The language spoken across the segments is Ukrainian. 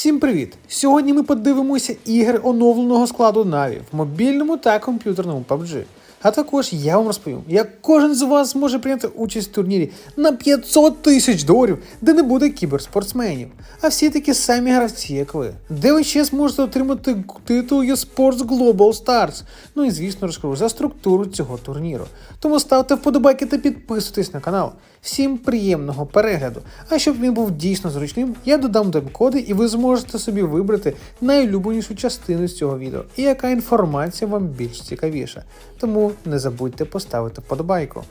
Всім привіт! Сьогодні ми подивимося ігри оновленого складу Na'Vi в мобільному та комп'ютерному PUBG. А також я вам розповім, як кожен з вас зможе прийняти участь в турнірі на 500 тисяч доларів, де не буде кіберспортсменів, а всі такі самі гравці, як ви. Де ви ще зможете отримати титул eSports Global Stars. Ну і звісно розкажу за структуру цього турніру. Тому ставте вподобайки та підписуйтесь на канал. Всім приємного перегляду. А щоб він був дійсно зручним, я додам дем-коди і ви зможете собі вибрати найулюбленішу частину з цього відео і яка інформація вам більш цікавіша. Тому не забудьте поставити вподобайку.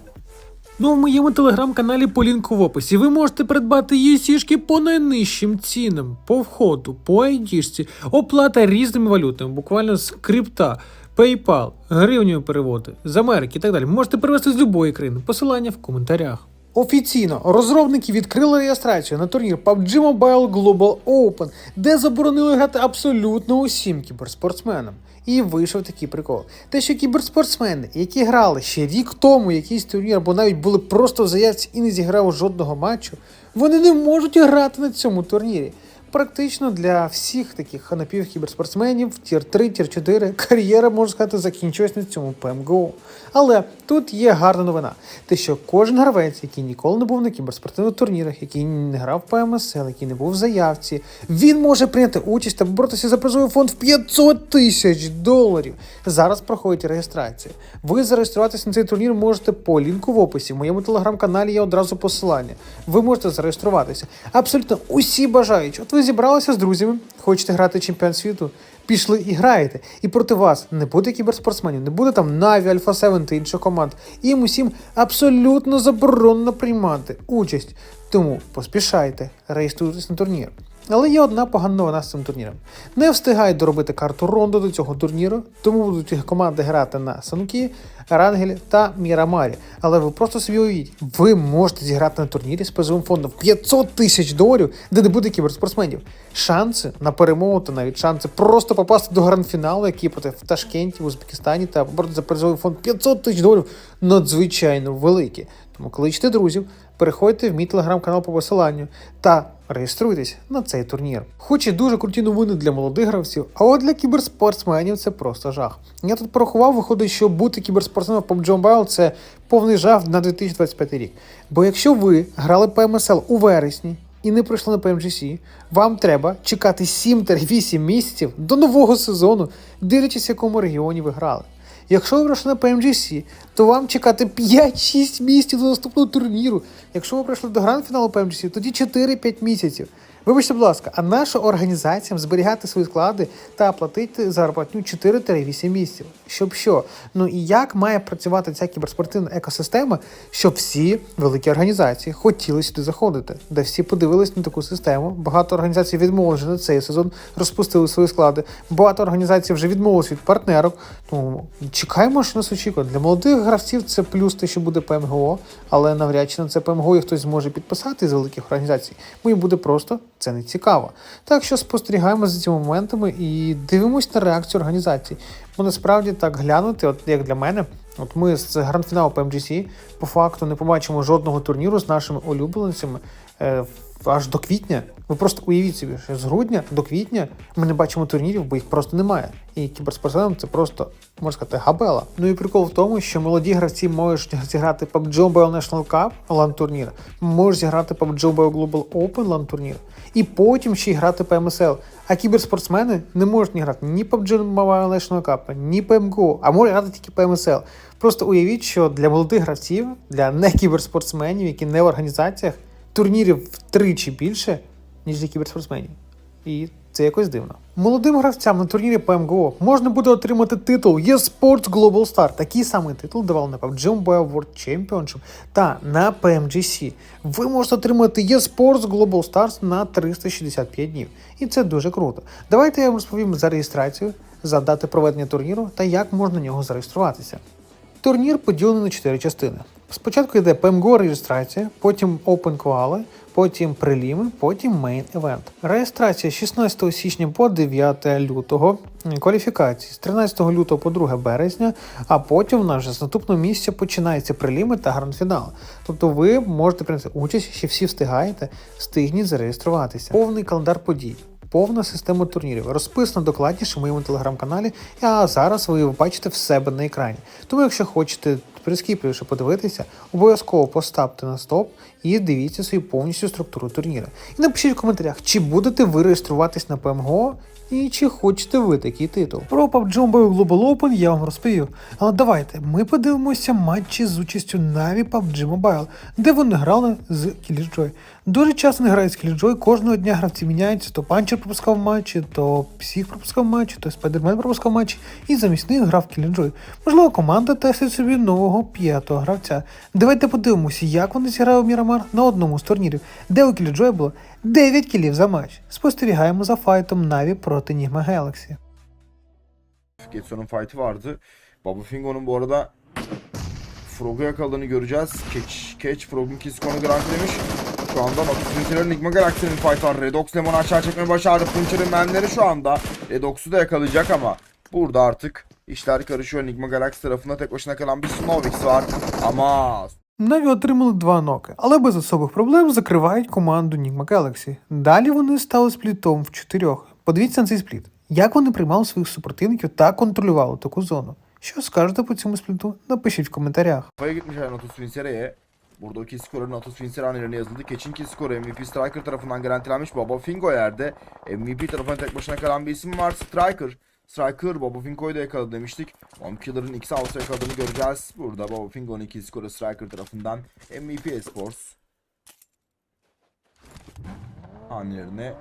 Ну, в моєму телеграм-каналі по лінку в описі ви можете придбати її сішки по найнижчим цінам, по входу, по айдішці, оплата різними валютами, буквально з крипта, PayPal, гривнею переводи, з Америки і так далі. Можете привезти з будь-якої країни. Посилання в коментарях. Офіційно розробники відкрили реєстрацію на турнір PUBG Mobile Global Open, де заборонили грати абсолютно усім кіберспортсменам. І вийшов такий прикол. Те, що кіберспортсмени, які грали ще рік тому якийсь турнір, або навіть були просто в заявці і не зіграли жодного матчу, вони не можуть грати на цьому турнірі. Практично для всіх таких напівкіберспортсменів, тір 3, тір 4, кар'єра, можна сказати, закінчилась на цьому PMGO. Але тут є гарна новина: те, що кожен гравець, який ніколи не був на кіберспортивних турнірах, який не грав в PMSL, який не був в заявці, він може прийняти участь та боротися за призовий фонд в 500 тисяч доларів. Зараз проходить реєстрація. Ви зареєструватися на цей турнір можете по лінку в описі. В моєму телеграм-каналі є одразу посилання. Ви можете зареєструватися. Абсолютно усі бажаючі. От ви зібралися з друзями, хочете грати чемпіон світу. Пішли і граєте, і проти вас не буде кіберспортсменів, не буде там Наві, Альфа 7 та інших команд. Їм усім абсолютно заборонено приймати участь. Тому поспішайте, реєструйтесь на турнір. Але є одна погана новина з цим турніром. Не встигають доробити карту Рондо до цього турніру, тому будуть команди грати на Санкі, Рангелі та Мірамарі. Але ви просто собі уявіть, ви можете зіграти на турнірі з призовим фондом 500 тисяч доларів, де не буде кіберспортсменів. Шанси на перемогу та навіть шанси просто попасти до гранд-фіналу, який проти в Ташкенті, в Узбекистані та за призовий фонд 500 тисяч доларів надзвичайно великі. Тому кличте друзів, переходьте в мій телеграм-канал по посиланню та реєструйтесь на цей турнір. Хоч і дуже круті новини для молодих гравців, а от для кіберспортсменів це просто жах. Я тут порахував, виходить, що бути кіберспортсменом в PUBG Mobile – це повний жах на 2025 рік. Бо якщо ви грали PMSL у вересні, і не пройшли на PMGC, вам треба чекати 7-8 місяців до нового сезону, дивлячись, в якому регіоні ви грали. Якщо ви пройшли на PMGC, то вам чекати 5-6 місяців до наступного турніру. Якщо ви пройшли до гранд-фіналу PMGC, тоді 4-5 місяців. Вибачте, будь ласка, а наша організаціям зберігати свої склади та платити зарплатню 4-8 місяців. Щоб що? Ну і як має працювати ця кіберспортивна екосистема, щоб всі великі організації хотіли сюди заходити, де всі подивились на таку систему. Багато організацій відмовилися на цей сезон, розпустили свої склади. Багато організацій вже відмовились від партнерок. Тому чекаємо, що нас очікує. Для молодих гравців це плюс те, що буде ПМГО, але навряд чи на це ПМГО і хтось зможе підписати з великих організацій, їм буде просто це не цікаво. Так що спостерігаємо за цими моментами і дивимось на реакцію організацій. Бо насправді так глянути, от як для мене, от ми з гранд-фіналу по MGC по факту не побачимо жодного турніру з нашими улюбленцями е, аж до квітня. Ви просто уявіть собі, що з грудня до квітня ми не бачимо турнірів, бо їх просто немає. І кіберспортсменам це просто можна сказати габела. Ну і прикол в тому, що молоді гравці можуть зіграти PUBG Mobile National Cup LAN турнір, можуть зіграти PUBG Mobile Global Open LAN турнір, і потім ще й грати МСЛ. А кіберспортсмени не можуть ні грати ні PUBG Mobile National Cup, ні PMGO, а можуть грати тільки по МСЛ. Просто уявіть, що для молодих гравців, для не кіберспортсменів, які не в організаціях, турнірів втричі більше, ніж для кіберспортсменів. І це якось дивно. Молодим гравцям на турнірі PMGO можна буде отримати титул eSports Global Star. Такий самий титул давали на PUBG Mobile World Championship та на PMGC. Ви можете отримати eSports Global Stars на 365 днів. І це дуже круто. Давайте я вам розповім за реєстрацію, за дати проведення турніру та як можна на нього зареєструватися. Турнір поділений на 4 частини. Спочатку йде PMGO реєстрація, потім Open Quali, потім преліми, потім Main Event. Реєстрація з 16 січня по 9 лютого, кваліфікації з 13 лютого по 2 березня, а потім в нас вже з наступного місяця починаються преліми та гранд-фінал. Тобто ви можете прийняти участь, ще всі встигаєте, встигніть зареєструватися. Повний календар подій. Повна система турнірів. Розписано докладніше в моєму телеграм-каналі, а зараз ви бачите в себе на екрані. Тому, якщо хочете прискіпливіше подивитися, обов'язково поставте на стоп і дивіться свою повністю структуру турніру. І напишіть в коментарях, чи будете ви реєструватись на PMGO і чи хочете ви такий титул. Про PUBG Mobile Global Open я вам розповів. Але давайте ми подивимося матчі з участю Na'Vi PUBG Mobile, де вони грали з Killjoy. Дуже часто не грають з Killjoy, кожного дня гравці міняються, то панчер пропускав матчі, то псих пропускав матчі, то Спайдермен пропускав матчі, і замість них грав Killjoy. Можливо, команда тестить собі нового п'ятого гравця. Давайте подивимося, як вони зіграли Мірамар на одному з турнірів, де у Killjoy було 9 кілів за матч. Спостерігаємо за файтом Na'Vi проти Nigma Galaxy. Getson'un fight'i vardı. Frog'u yakaladığını göreceğiz. Catch, Catch Frog'un Kiskon'u garantilemiş. Şu anda Natus Winter'ın Nigma Galaxy'nin var. Redox Lemon'u aşağı çekmeyi başardı. Puncher'ın menleri şu anda Redox'u da yakalayacak ama burada artık işler karışıyor. Nigma Galaxy tarafında tek başına kalan bir Snovix var. Ama Наві отримали два ноки, але без особих проблем закривають команду Nigma Galaxy. Далі вони стали сплітом в чотирьох. Подивіться на цей спліт. Як вони приймали своїх супротивників та контролювали таку зону. Що скажете по цьому спліту? Напишіть в коментарях. Kafaya. Burada o kill skoru Natus Winser hanelerine yazıldı. Keçin kill skoru MVP Striker tarafından garantilenmiş. Baba Fingo yerde. MVP tarafına tek başına kalan bir isim var. Striker. Striker Baba Fingo'yu da yakaladı demiştik. Bomb Killer'ın X House'u yakaladığını göreceğiz. Burada Baba Fingo'nun kill skoru Striker tarafından MVP Esports hanelerine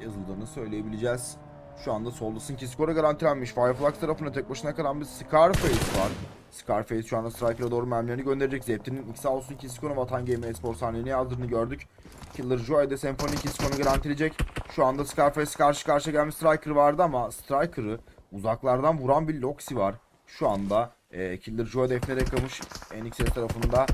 yazıldığını söyleyebileceğiz. Şu anda Soldas'ın kill skoru garantilenmiş. Fireflux tarafına tek başına kalan bir Scarface var. Scarface şu anda Striker'a doğru mermilerini gönderecek. Zeptin'in X olsun Kisko'nu Vatan Game Espor sahneye yazdığını gördük. Killer Joy de Symphony Kisko'nu garantileyecek. Şu anda Scarface karşı karşıya gelmiş Striker vardı ama Striker'ı uzaklardan vuran bir Loxi var. Şu anda e, Killer Joy defne yakalamış NXS tarafında.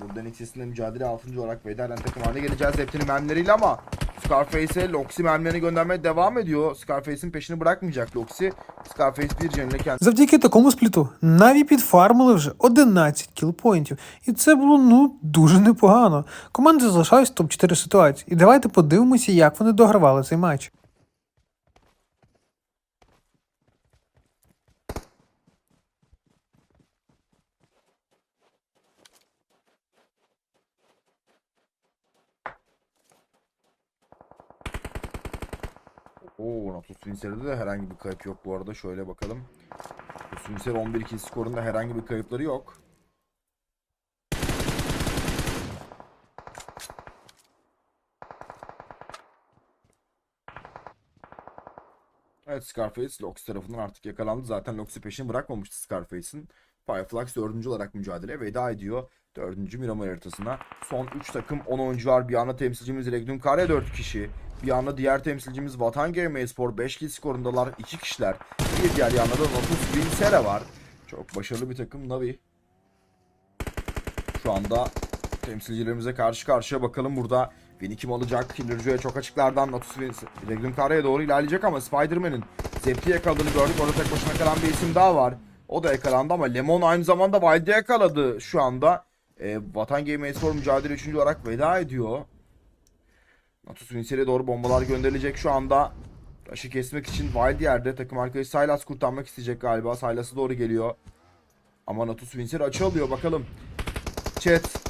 Burada NXS'le mücadele 6. olarak veda eden takım haline geleceğiz Zeptin'in mermileriyle ama Scarface'e Loxi mermilerini göndermeye devam ediyor. Scarface'in peşini bırakmayacak Loxi. Scarface bir canıyla kendisi Завдяки такому спліту Наві підфармили вже 11 кілпоінтів, і це було ну дуже непогано. Команди залишались в топ-4 ситуації. І давайте подивимося, як вони догравали цей матч. Oo Natus Winser'de de herhangi bir kayıp yok bu arada. Şöyle bakalım. Natus Winser 11-2 skorunda herhangi bir kayıpları yok. Evet Scarface Lox tarafından artık yakalandı. Zaten Lox'i peşini bırakmamıştı Scarface'in. Fireflux 4. olarak mücadele veda ediyor. 4. Miramar haritasına. Son 3 takım 10 oyuncu var. Bir anda temsilcimiz Regnum Kare 4 kişi. Bir anda diğer temsilcimiz Vatan Game Espor 5 kill skorundalar 2 kişiler. Bir diğer yanda da Lotus Vincere var. Çok başarılı bir takım Navi. Şu anda temsilcilerimize karşı karşıya bakalım burada. Win'i kim alacak? Killer Joe'ya çok açıklardan Natus Regnum Kare'ye doğru ilerleyecek ama Spider-Man'in Zepti yakaladığını gördük. Orada tek başına kalan bir isim daha var. O da yakalandı ama Lemon aynı zamanda Wild'e yakaladı şu anda. E, Vatan Game Espor mücadele 3. olarak veda ediyor. Natus Vince'e doğru bombalar gönderilecek şu anda. Rush'ı kesmek için Wild yerde takım arkadaşı Silas kurtarmak isteyecek galiba. Silas'a doğru geliyor. Ama Natus Vincer açı alıyor bakalım. Chat.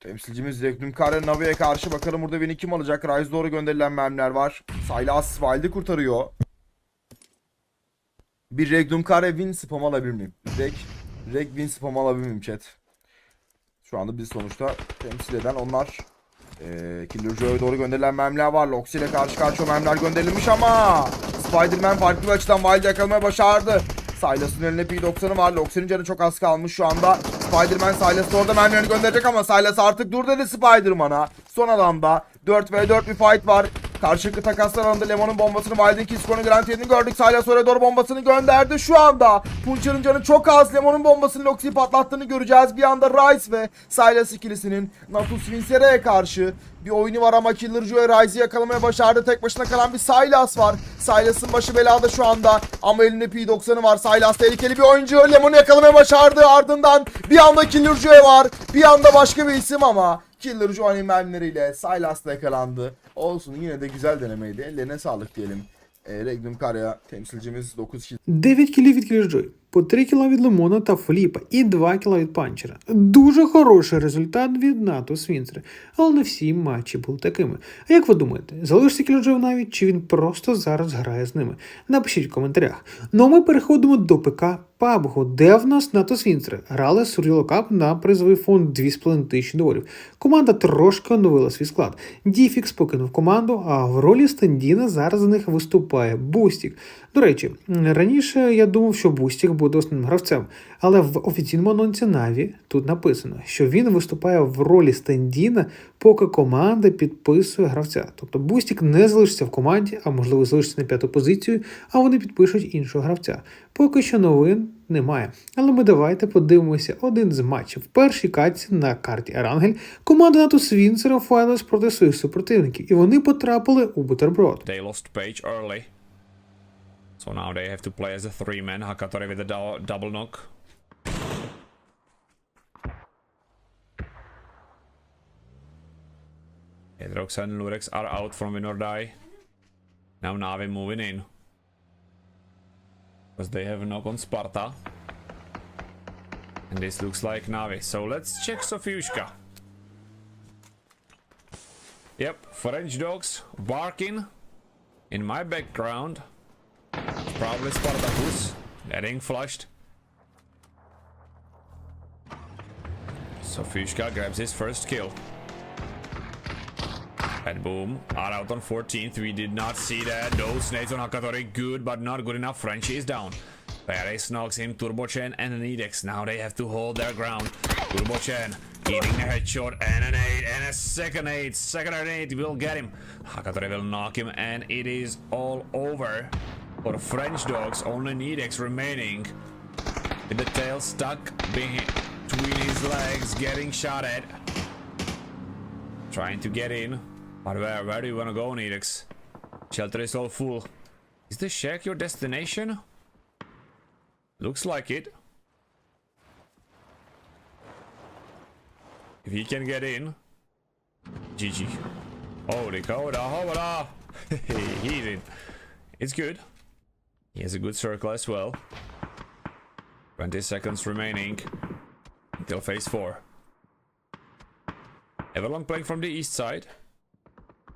Temsilcimiz Regnum Kare Navi'ye karşı bakalım burada beni kim alacak? Rise doğru gönderilen mermiler var. Silas Wild'i kurtarıyor. Bir Regnum Kare win spam alabilir miyim? Reg, Reg win spam alabilir miyim chat? Şu anda biz sonuçta temsil eden onlar. Ee, Killer Joe'ya doğru gönderilen mermiler var. Loxi ile karşı karşıya mermiler gönderilmiş ama Spider-Man farklı bir açıdan Wild'i yakalamaya başardı. Silas'ın eline P90'ı var. Loxi'nin canı çok az kalmış şu anda. Spider-Man Silas'ı orada mermilerini gönderecek ama Silas artık dur dedi Spider-Man'a. Son adamda 4v4 bir fight var. Karşılıklı takaslar alanında Lemon'un bombasını Wild'in skorunu garantilediğini gördük. Silas oraya doğru bombasını gönderdi. Şu anda Puncher'ın canı çok az. Lemon'un bombasını Loxi'yi patlattığını göreceğiz. Bir anda Rice ve Silas ikilisinin Natus Vincere'ye karşı bir oyunu var ama Killer Joe Rise'i yakalamaya başardı. Tek başına kalan bir Silas var. Silas'ın başı belada şu anda ama elinde P90'ı var. Silas tehlikeli bir oyuncu. Lemon'u yakalamaya başardı. Ardından bir anda Killer Joe var. Bir anda başka bir isim ama Killer Joe'nin mermileriyle Silas da yakalandı. Olsun yine de güzel denemeydi. Ellerine sağlık diyelim. E, Regnum Karya temsilcimiz 9 kişi. David Kilivit по 3 кіла від Лимона та Фліпа і 2 кіла від Панчера. Дуже хороший результат від НАТО Свінцера, але не всі матчі були такими. А як ви думаєте, залишиться Кіліджой навіть, чи він просто зараз грає з ними? Напишіть в коментарях. Ну а ми переходимо до ПК PUBG, де в нас НАТО Свінцери грали Survival Cup на призовий фонд 2,5 тисячі доларів. Команда трошки оновила свій склад. Діфікс покинув команду, а в ролі Стендіна зараз за них виступає Бустік. До речі, раніше я думав, що Бустік буде основним гравцем, але в офіційному анонсі Наві тут написано, що він виступає в ролі Стендіна, поки команда підписує гравця. Тобто Бустік не залишиться в команді, а можливо залишиться на п'яту позицію, а вони підпишуть іншого гравця. Поки що новин немає. Але ми давайте подивимося один з матчів. В першій катці на карті Ерангель команда НАТО Свінцера файлилась проти своїх супротивників, і вони потрапили у бутерброд. They lost Page early. So now they have to play as a three man. Hakatori with a dou- double knock. Hedrox and Lurex are out from win or die. Now Navi moving in. Because they have a knock on Sparta. And this looks like Navi. So let's check Sofiushka. Yep, French dogs barking in my background. Probably Spartacus getting flushed. Sofiushka grabs his first kill. And boom, are out on 14th. We did not see that. Those nades on Hakatori good, but not good enough. Frenchie is down. Perez knocks him, Turbo Chen and an Edex. Now they have to hold their ground. Turbo Chen getting a headshot and an 8 and a second 8. Second 8 will get him. Hakatori will knock him and it is all over. For French dogs, only Nedex remaining. With the tail stuck between his legs, getting shot at. Trying to get in. But where, where do you want to go, Nedex? Shelter is all full. Is the shack your destination? Looks like it. If he can get in. GG. Holy coda, hoda! He's in. It's good. He has a good circle as well. 20 seconds remaining until phase 4. Everlong playing from the east side.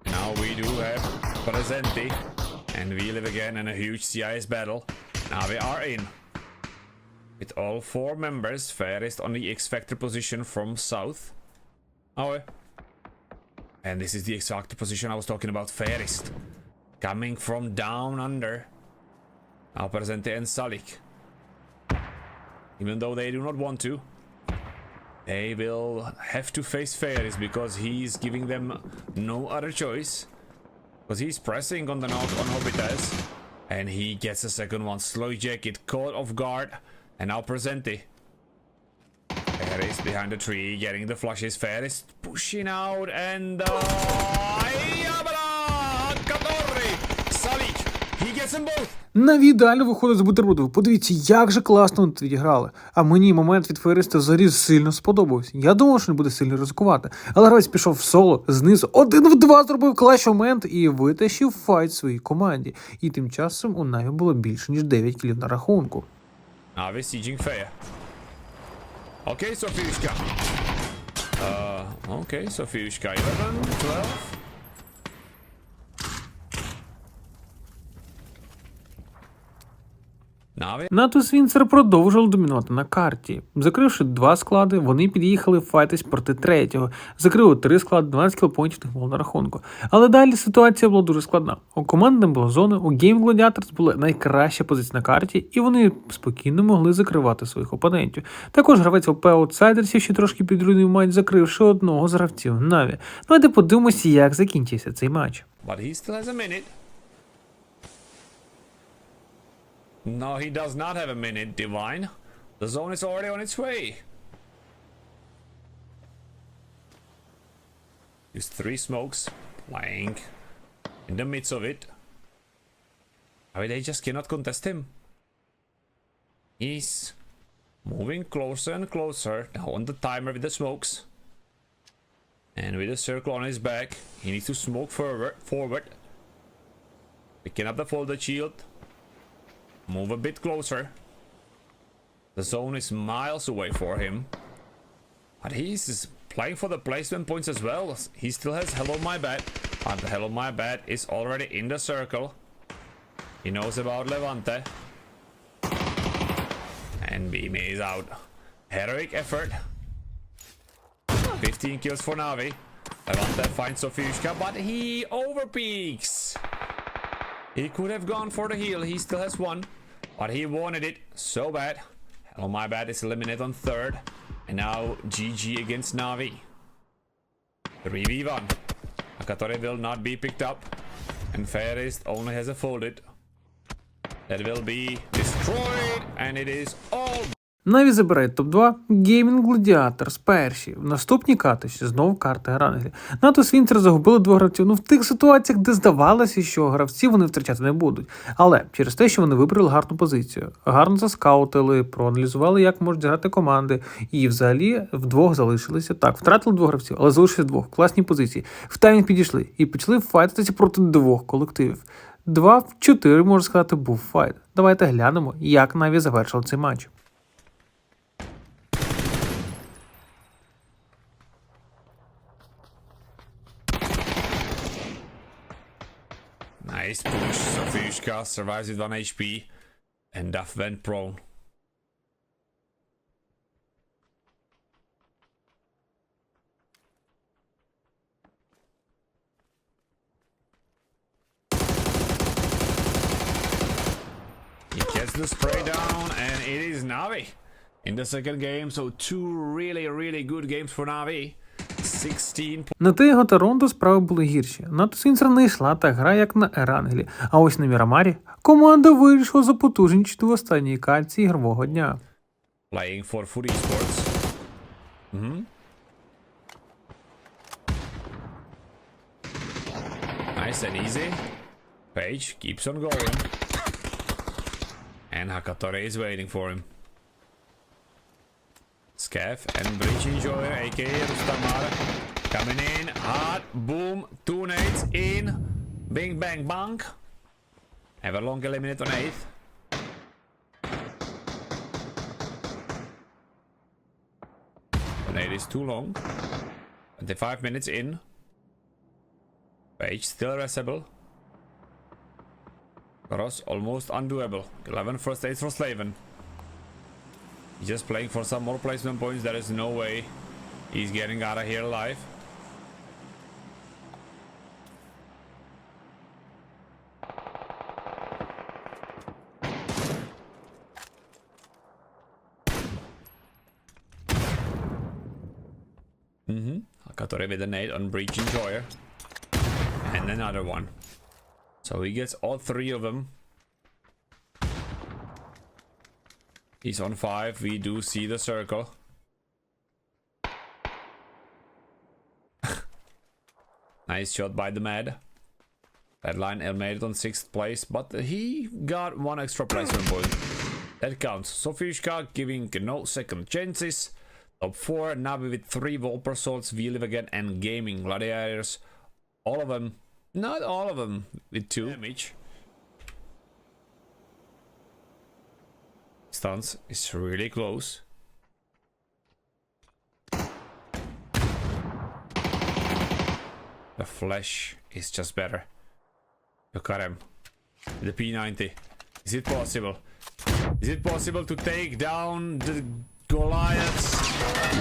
Now we do have Presenti. And we live again in a huge CIS battle. Now we are in. With all four members, Fairest on the X Factor position from south. Oh. Eh. And this is the X Factor position I was talking about, Fairest. Coming from down under. Presente and Salik. Even though they do not want to, they will have to face Ferris because he's giving them no other choice. Because he's pressing on the knock on Hobitas. And he gets a second one. Slow jacket caught off guard. And now Presenti. Ferris behind the tree getting the flushes. Ferris pushing out and uh, Наві ідеально виходить з бутерброду. Подивіться, як же класно вони відіграли. А мені момент від Фериста взагалі сильно сподобався. Я думав, що не буде сильно ризикувати. Але гравець пішов в соло, знизу один в два зробив клач момент і витащив файт своїй команді. І тим часом у Наві було більше, ніж 9 кілів на рахунку. We're sieging Fair. Okay, Sofiushka. Uh, okay, Sofiushka. 11, 12. Navi. НАТО Свінцер продовжував домінувати на карті. Закривши два склади, вони під'їхали файтись проти третього. Закрили три склади, 12 кілопоінтів не було на рахунку. Але далі ситуація була дуже складна. У команди не було зони, у Game Gladiators була найкраща позиція на карті, і вони спокійно могли закривати своїх опонентів. Також гравець ОП Аутсайдерсів ще трошки підруйнив матч, закривши одного з гравців Наві. Давайте подивимося, як закінчився цей матч. But he still has a minute. No, he does not have a minute, Divine. The zone is already on its way. Use three smokes, flying in the midst of it. I mean, they just cannot contest him. He's moving closer and closer now on the timer with the smokes. And with a circle on his back, he needs to smoke forward. forward. Picking up the folded shield. Move a bit closer. The zone is miles away for him. But he's playing for the placement points as well. He still has Hello My Bad. And Hello My Bad is already in the circle. He knows about Levante. And Beam is out. Heroic effort. 15 kills for Navi. Levante finds Sofiushka, but he overpeaks. He could have gone for the heal. He still has one. But he wanted it so bad. Hello, my bad. is eliminated on third. And now GG against Navi. 3v1. Akatore will not be picked up. And Fairist only has a folded. That will be destroyed. And it is all Наві забирає топ-2 Gaming Gladiators перші. В наступній каточці знову карти Грангелі. НАТО Свінцер загубили двох гравців. Ну в тих ситуаціях, де здавалося, що гравці вони втрачати не будуть. Але через те, що вони вибрали гарну позицію, гарно заскаутили, проаналізували, як можуть грати команди, і взагалі вдвох залишилися. Так, втратили двох гравців, але залишилися двох. Класні позиції. В таймінг підійшли і почали файтитися проти двох колективів. Два в чотири, можна сказати, був файт. Давайте глянемо, як Наві завершили цей матч. Nice push. Sofiushka survives with 1 HP. And Duff went prone. He gets the spray down, and it is Navi in the second game. So, two really, really good games for Navi. 16 На те його та Рондо справи були гірші. НАТО Свінцер не йшла та гра як на Ерангелі. А ось на Мірамарі команда вирішила запотужнічити в останній кальці ігрового дня. playing for Food Esports. hmm Nice and easy. Page keeps on going. And Hakatore is waiting for him. Scav and Breach Enjoyer, aka Rustamar, coming in. Hard, boom, two nades in. Bing, bang, bang. Everlong eliminate on 8th. The nade is too long. 25 minutes in. Page still irascible. Cross almost undoable. 11 first aids for Slaven. Just playing for some more placement points. There is no way he's getting out of here alive. Mm-hmm. With a nade on Breach Enjoyer. And another one. So he gets all three of them. He's on five. We do see the circle. nice shot by the Mad. Redline made it on sixth place, but he got one extra placement point. That counts. Sofiushka giving no second chances. Top 4, Navi with 3 Volper swords, We Live Again, and Gaming Gladiators. All of them, not all of them, with 2 damage. Stance is really close. The flash is just better. Look at him. The P90. Is it possible? Is it possible to take down the Goliaths?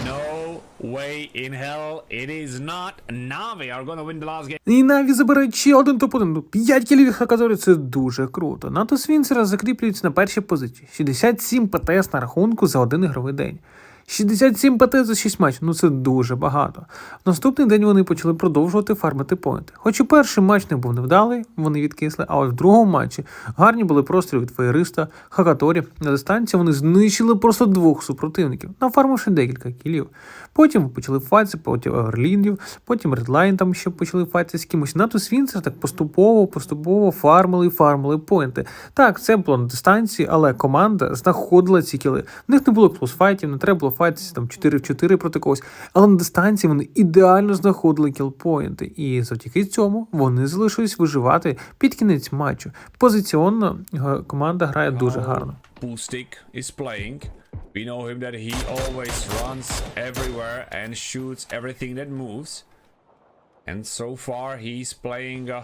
No way in hell. It is not. Navi are gonna win the last game. І Наві забирають ще один топ-1. 5 кілів від Хакаторі це дуже круто. НАТО Свінцера закріплюється на першій позиції. 67 ПТС на рахунку за один ігровий день. 67 ПТ за 6 матчів, ну це дуже багато. Наступний день вони почали продовжувати фармити поінти. Хоч і перший матч не був невдалий, вони відкисли, а ось в другому матчі гарні були простріли від феєриста, Хакаторі. На дистанції вони знищили просто двох супротивників, нафармивши декілька кілів. Потім почали файтися проти Оверліндів, потім Редлайн там ще почали файтися з кимось. НАТО Свінцер так поступово, поступово фармили і фармили поінти. Так, це було на дистанції, але команда знаходила ці кіли. В них не було клосфайтів, не треба було файтися там 4 в 4 проти когось, але на дистанції вони ідеально знаходили кілпоінти, і завдяки цьому вони залишились виживати під кінець матчу. Позиціонно е, команда грає дуже гарно. We know him that he always runs everywhere and shoots everything that moves. And so far, he's playing uh,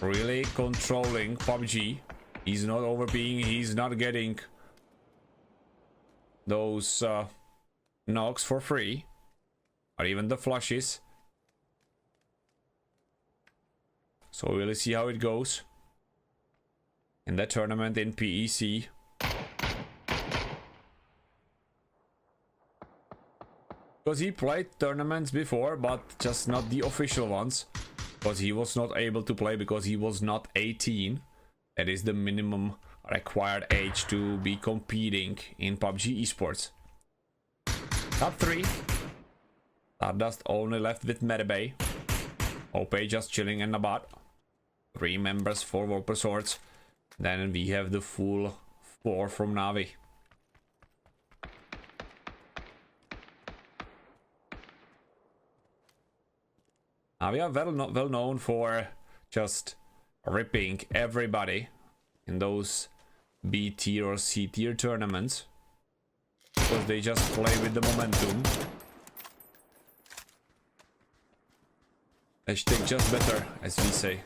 really controlling PUBG. He's not overbeing, he's not getting those uh, knocks for free, or even the flushes. So we'll see how it goes in that tournament in PEC. Because he played tournaments before, but just not the official ones. Because he was not able to play because he was not 18. That is the minimum required age to be competing in PUBG esports. Top 3. Stardust only left with Metabay. OP just chilling in the bot. Three members for Warper Swords. Then we have the full four from Navi. Now we are well, no- well known for just ripping everybody in those B tier or C tier tournaments. Because they just play with the momentum. Hashtag just better, as we say.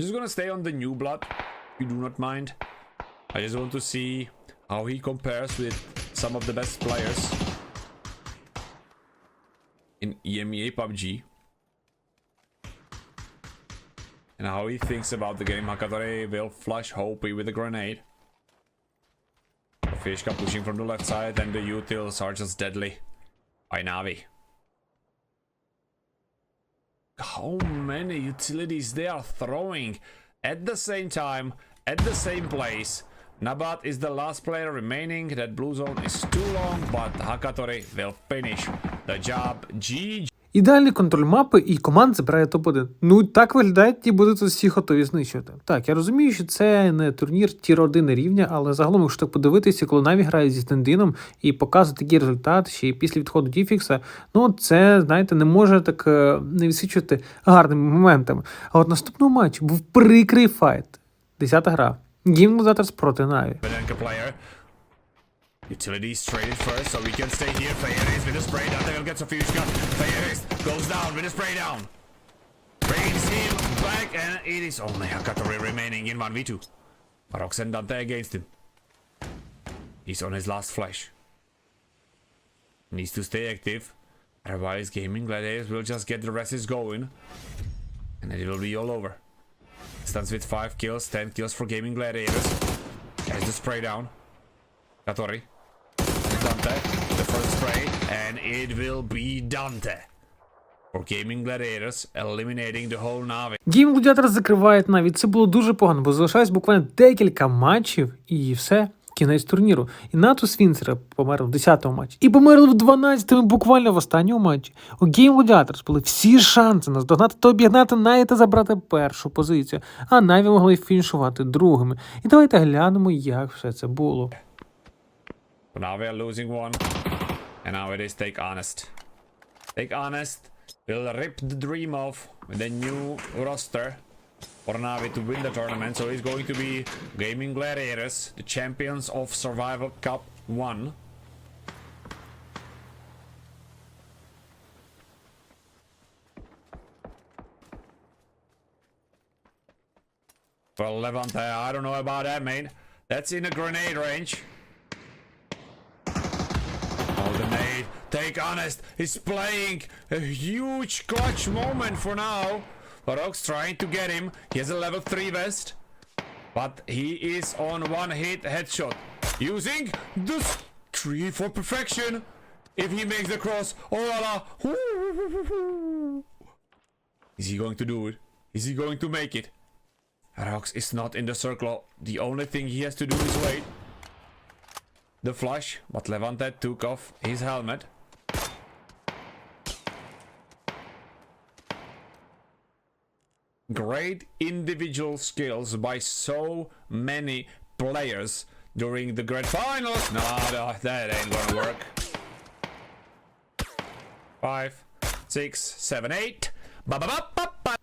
Just gonna stay on the new blood, you do not mind. I just want to see how he compares with some of the best players in EMEA PUBG. And how he thinks about the game. Hakatore will flush Hopi with a grenade. Fishka pushing from the left side, and the are just deadly. By Navi. How many utilities they are throwing at the same time, at the same place. Nabat is the last player remaining. That blue zone is too long, but Hakatori will finish the job. GG. Ідеальний контроль мапи і команд забирає топ-1. Ну так виглядає, ті будуть всі готові знищувати. Так, я розумію, що це не турнір тір 1 рівня, але загалом, якщо так подивитися, коли Наві грає зі стендином і показує такий результат ще й після відходу Діфікса, ну це, знаєте, не може так е, не відсвічувати гарними моментами. А от наступного матчу був прикрий файт. Десята гра. Гімнозаторс проти Наві. Bedenka player. Utilities traded first, so we can stay here. Feyeris with a spray down. They will get Sofiushka. Feyeris goes down with a spray down. Brings him back, and it is only Hakatori remaining in 1v2. Barox and Dante against him. He's on his last flash. Needs to stay active. Otherwise, Gaming Gladiators will just get the resist going. And then it will be all over. Stands with 5 kills, 10 kills for Gaming Gladiators. Has the spray down. Katori. Dante. The first spray. And it will be Dante. For Gaming Gladiators, eliminating the whole Navi. Гейм Гладіатор закривають навіть. Це було дуже погано, бо залишалось буквально декілька матчів і все. Кінець турніру. І Натус Вінцера помер в 10-му матчі. І померли в 12-му, буквально в останньому матчі. У Game Gladiators були всі шанси наздогнати та обігнати Наві та забрати першу позицію, а Наві могли фінішувати другими. І давайте глянемо, як все це було. Now we are losing one. And now it is Take Honest. Take Honest will rip the dream off with a new roster for Navi to win the tournament. So he's going to be Gaming Gladiators, the champions of Survival Cup 1. Well, Levante, I don't know about that, mate. That's in a grenade range. Oh, the. Take honest. He's playing a huge clutch moment for now. Baroque's trying to get him. He has a level 3 vest. But he is on one hit headshot. Using the tree for perfection. If he makes the cross. Oh la la. Is he going to do it? Is he going to make it? Rox is not in the circle. The only thing he has to do is wait. the flush, but Levante took off his helmet. Great individual skills by so many players during the grand finals. No, no, that ain't gonna work. Five, six, seven, eight. Ba-ba-ba-ba-ba.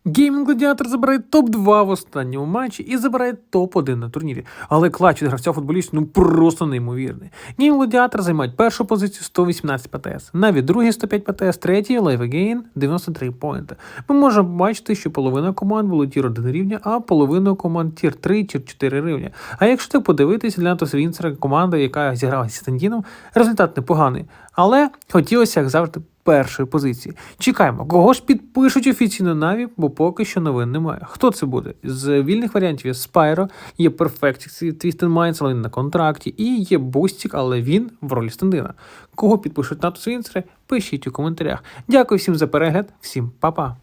Геймінг Гладіатор забирає топ-2 в останньому матчі і забирає топ-1 на турнірі. Але клач від гравця футболістів ну просто неймовірний. Геймінг Гладіатор займають першу позицію 118 ПТС, навіть другий 105 ПТС, третій Live Again 93 поінти. Ми можемо бачити, що половина команд було тір 1 рівня, а половина команд тір 3, тір 4 рівня. А якщо так подивитись, Лянтос Вінцера, команда, яка зіграла зі Стандіном, результат непоганий. Але хотілося, як завжди, першої позиції. Чекаємо, кого ж підпишуть офіційно Наві, бо поки що новин немає. Хто це буде? З вільних варіантів є Спайро, є Perfect Твістен Майнс, але він на контракті, і є Бустік, але він в ролі стендина. Кого підпишуть НАТО Свінцери, пишіть у коментарях. Дякую всім за перегляд, всім па-па.